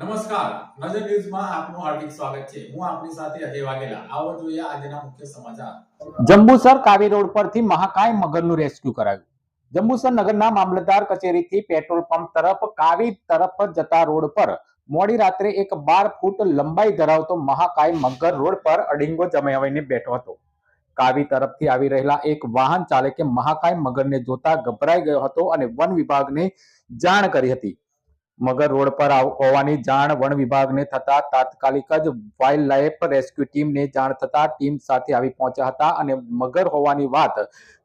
નમસ્કાર. નજર ન્યૂઝમાં આપનું હાર્દિક સ્વાગત છે. હું આપની સાથે અજય વાઘેલા. આવો જોઈએ આજના મુખ્ય સમાચાર. જંબુસર કાવી રોડ પરથી મહાકાય મગરનું રેસ્ક્યુ કરાયું. જંબુસર નગરના મામલતદાર કચેરીથી પેટ્રોલ પંપ તરફ કાવી તરફ જતા રોડ પર મોડી રાત્રે એક બાર ફૂટ લંબાઈ ધરાવતો મહાકાય મગર રોડ પર અડીંગો જમાવીને બેઠો હતો. કાવી તરફથી આવી રહેલા એક વાહન ચાલકે મહાકાય મગરને જોતા ગભરાઈ ગયો હતો અને વન વિભાગને જાણ કરી હતી. મગર રોડ પર હોવાની જાણ વન વિભાગને થતા તાત્કાલિક જ વાઇલ્ડ લાઇફ રેસ્ક્યુ ટીમને જાણ થતા ટીમ સાથે આવી પહોંચ્યા હતા અને મગર હોવાની વાત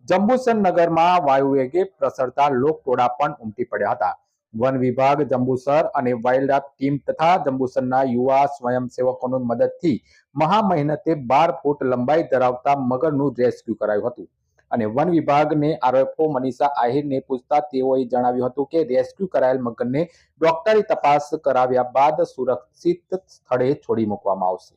જંબુસર નગરમાં વાયુવેગે પ્રસરતા લોકટોળા પણ ઉમટી પડ્યા હતા. વન વિભાગ જંબુસર અને વાઇલ્ડ લાઇફ ટીમ તથા જંબુસરના યુવા સ્વયંસેવકોની મદદથી મહા મહેનતે બાર ફૂટ લંબાઈ ધરાવતા મગરનું રેસ્ક્યુ કરાયું હતું. અને વન વિભાગને આરોપો મનીષા આહિરને પૂછતા તેઓએ જણાવ્યું હતું કે રેસ્ક્યુ કરાયેલ મગરને ડોક્ટરી તપાસ કરાવ્યા બાદ સુરક્ષિત સ્થળે છોડી મૂકવામાં આવશે.